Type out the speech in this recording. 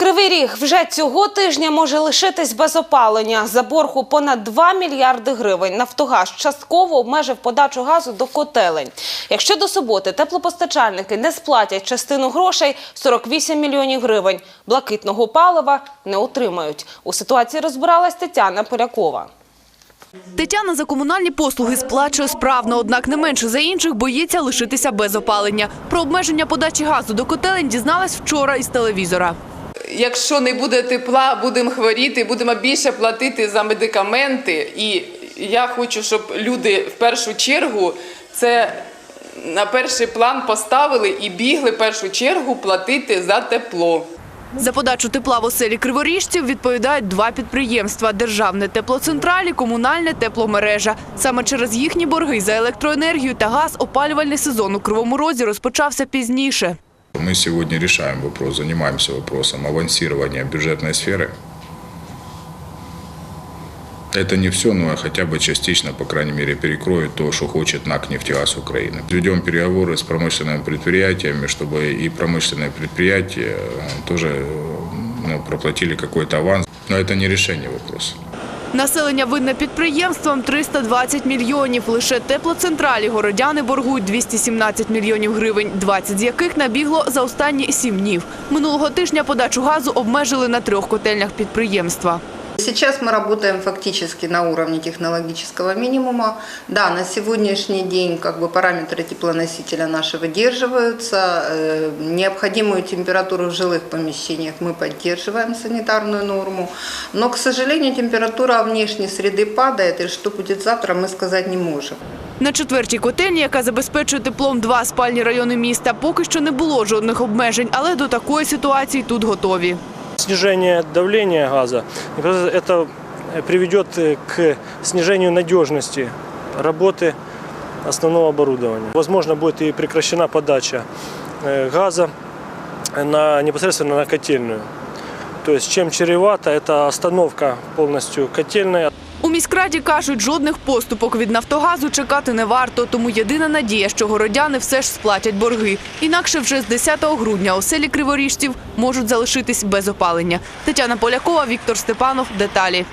Кривий ріг вже цього тижня може лишитись без опалення. За боргу понад 2 мільярди гривень. Нафтогаз частково обмежив подачу газу до котелень. Якщо до суботи теплопостачальники не сплатять частину грошей 48 мільйонів гривень, блакитного палива не отримають. У ситуації розбиралась Тетяна Полякова. Тетяна за комунальні послуги сплачує справно, однак не менше за інших боїться лишитися без опалення. Про обмеження подачі газу до котелень дізналась вчора із телевізора. Якщо не буде тепла, будемо хворіти, будемо більше платити за медикаменти. І я хочу, щоб люди в першу чергу це на перший план поставили і бігли в першу чергу платити за тепло. За подачу тепла в оселі криворіжців відповідають два підприємства – Державне теплоцентраль і комунальне тепломережа. Саме через їхні борги за електроенергію та газ опалювальний сезон у Кривому Розі розпочався пізніше. Мы сегодня решаем вопрос, занимаемся вопросом авансирования бюджетной сферы. Это не все, но хотя бы частично, по крайней мере, перекроет то, что хочет НАК «Нефтегаз Украины». Ведем переговоры с промышленными предприятиями, чтобы и промышленные предприятия тоже ну, проплатили какой-то аванс. Но это не решение вопроса. Населення винне підприємствам 320 мільйонів. Лише теплоцентралі городяни боргують 217 мільйонів гривень, 20 з яких набігло за останні сім днів. Минулого тижня подачу газу обмежили на трьох котельнях підприємства. Сейчас мы работаем фактически на уровне технологического минимума. Да, на сегодняшний день как бы параметры теплоносителя наши выдерживаются. Э, Необходимую температуру в жилых помещениях мы поддерживаем санитарную норму. Но, к сожалению, температура внешней среды падает, и что будет завтра, мы сказать не можем. На четвертій котельні, яка забезпечує теплом два спальні райони міста, поки що не було жодних обмежень, але до такої ситуації тут готові. Снижение давления газа, это приведет к снижению надежности работы основного оборудования. Возможно, будет и прекращена подача э, газа на, непосредственно на котельную. То есть чем чревато, это остановка полностью котельной, міськраді кажуть, жодних поступок від Нафтогазу чекати не варто, тому єдина надія, що городяни все ж сплатять борги. Інакше вже з 10 грудня оселі криворіжців можуть залишитись без опалення. Тетяна Полякова, Віктор Степанов. Деталі.